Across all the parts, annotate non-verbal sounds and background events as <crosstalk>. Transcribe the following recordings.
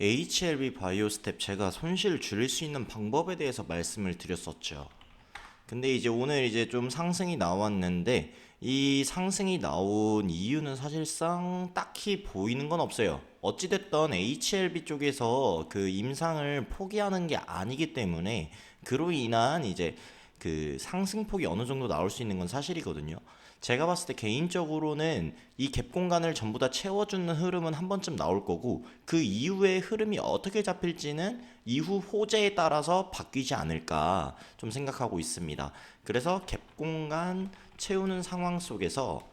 HLB 바이오스텝 제가 손실 줄일 수 있는 방법에 대해서 말씀을 드렸었죠. 근데 이제 오늘 이제 좀 상승이 나왔는데 이 상승이 나온 이유는 사실상 딱히 보이는 건 없어요. 어찌됐던 HLB 쪽에서 그 임상을 포기하는 게 아니기 때문에 그로 인한 이제 그 상승폭이 어느 정도 나올 수 있는 건 사실이거든요. 제가 봤을 때 개인적으로는 이 갭 공간을 전부 다 채워주는 흐름은 한 번쯤 나올 거고 그 이후의 흐름이 어떻게 잡힐지는 이후 호재에 따라서 바뀌지 않을까 좀 생각하고 있습니다. 그래서 갭 공간 채우는 상황 속에서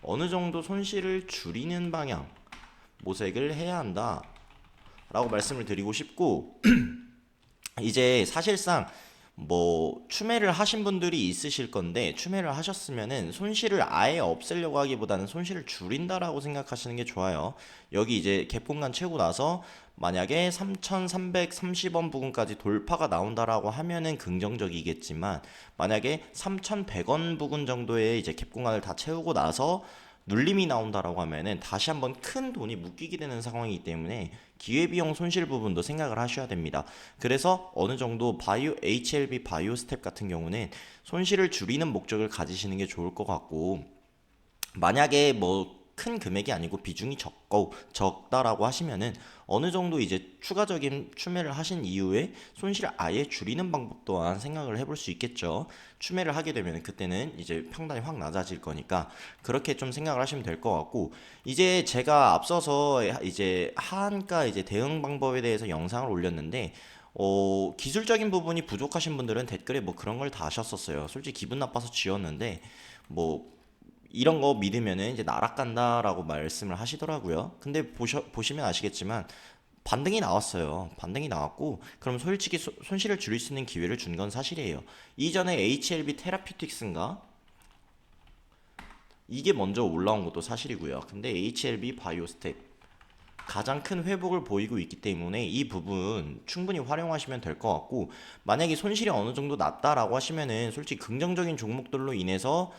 어느 정도 손실을 줄이는 방향 모색을 해야 한다 라고 말씀을 드리고 싶고 <clears throat> 이제 사실상 뭐 추매를 하신 분들이 있으실 건데 추매를 하셨으면은 손실을 아예 없애려고 하기보다는 손실을 줄인다라고 생각하시는 게 좋아요. 여기 이제 갭 공간 채우고 나서 만약에 3,330원 부근까지 돌파가 나온다라고 하면은 긍정적이겠지만 만약에 3,100원 부근 정도의 이제 갭 공간을 다 채우고 나서 눌림이 나온다라고 하면은 다시 한번 큰 돈이 묶이게 되는 상황이기 때문에 기회비용 손실 부분도 생각을 하셔야 됩니다. 그래서 어느 정도 바이오 HLB 바이오 스텝 같은 경우는 손실을 줄이는 목적을 가지시는 게 좋을 것 같고 만약에 뭐 큰 금액이 아니고 비중이 적고 적다라고 하시면은 어느 정도 이제 추가적인 추매를 하신 이후에 손실을 아예 줄이는 방법 또한 생각을 해볼 수 있겠죠. 추매를 하게 되면 그때는 이제 평단이 확 낮아질 거니까 그렇게 좀 생각을 하시면 될 것 같고 이제 제가 앞서서 이제 하한가 이제 대응 방법에 대해서 영상을 올렸는데 어, 기술적인 부분이 부족하신 분들은 댓글에 뭐 그런 걸 다 하셨었어요. 솔직히 기분 나빠서 지웠는데 뭐 이런 거 믿으면은 이제 날아간다라고 말씀을 하시더라고요. 근데 보셔, 보시면 아시겠지만 반등이 나왔어요. 반등이 나왔고 그럼 솔직히 소- 손실을 줄일 수 있는 기회를 준 건 사실이에요. 이전에 HLB 테라피틱스인가 이게 먼저 올라온 것도 사실이고요. 근데 HLB 바이오스텝 가장 큰 회복을 보이고 있기 때문에 이 부분 충분히 활용하시면 될 것 같고 만약에 손실이 어느 정도 났다라고 하시면은 솔직히 긍정적인 종목들로 인해서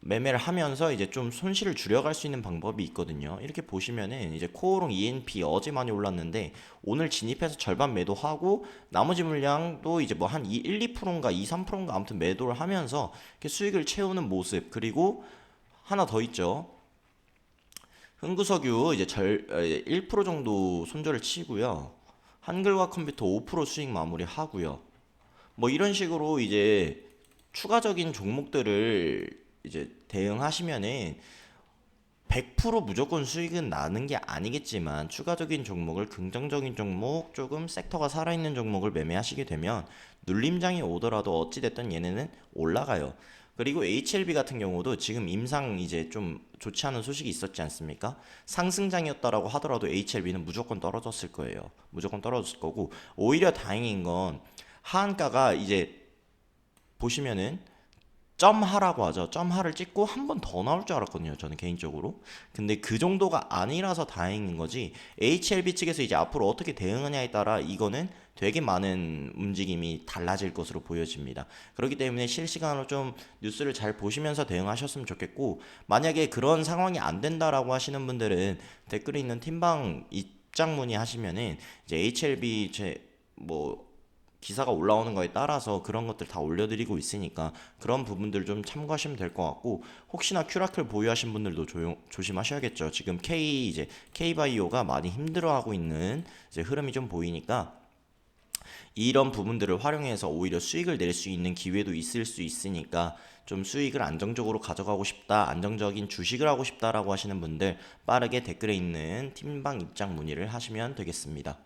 매매를 하면서 이제 좀 손실을 줄여갈 수 있는 방법이 있거든요. 이렇게 보시면은 이제 코오롱 ENP 어제 많이 올랐는데 오늘 진입해서 절반 매도하고 나머지 물량도 이제 뭐 한 1, 2%인가 2, 3%인가 아무튼 매도를 하면서 이렇게 수익을 채우는 모습 그리고 하나 더 있죠. 흥구석유 이제 절, 1% 정도 손절을 치고요. 한글과 컴퓨터 5% 수익 마무리 하고요. 뭐 이런 식으로 이제 추가적인 종목들을 이제 대응하시면은 100% 무조건 수익은 나는 게 아니겠지만 추가적인 종목을 긍정적인 종목 조금 섹터가 살아있는 종목을 매매하시게 되면 눌림장이 오더라도 어찌됐든 얘네는 올라가요. 그리고 HLB 같은 경우도 지금 임상 이제 좀 좋지 않은 소식이 있었지 않습니까? 상승장이었다라고 하더라도 HLB는 무조건 떨어졌을 거예요. 무조건 떨어졌을 거고 오히려 다행인 건 하한가가 이제 보시면은 점하라고 하죠. 점하를 찍고 한 번 더 나올 줄 알았거든요. 저는 개인적으로. 근데 그 정도가 아니라서 다행인 거지. HLB 측에서 이제 앞으로 어떻게 대응하냐에 따라 이거는 되게 많은 움직임이 달라질 것으로 보여집니다. 그렇기 때문에 실시간으로 좀 뉴스를 잘 보시면서 대응하셨으면 좋겠고 만약에 그런 상황이 안 된다라고 하시는 분들은 댓글에 있는 팀방 입장 문의 하시면은 이제 HLB 제뭐 기사가 올라오는 거에 따라서 그런 것들 다 올려드리고 있으니까 그런 부분들 좀 참고하시면 될 것 같고 혹시나 큐라클 보유하신 분들도 조용, 조심하셔야겠죠. 지금 K 이제 K바이오가 많이 힘들어하고 있는 이제 흐름이 좀 보이니까 이런 부분들을 활용해서 오히려 수익을 낼 수 있는 기회도 있을 수 있으니까 좀 수익을 안정적으로 가져가고 싶다, 안정적인 주식을 하고 싶다라고 하시는 분들 빠르게 댓글에 있는 팀방 입장 문의를 하시면 되겠습니다.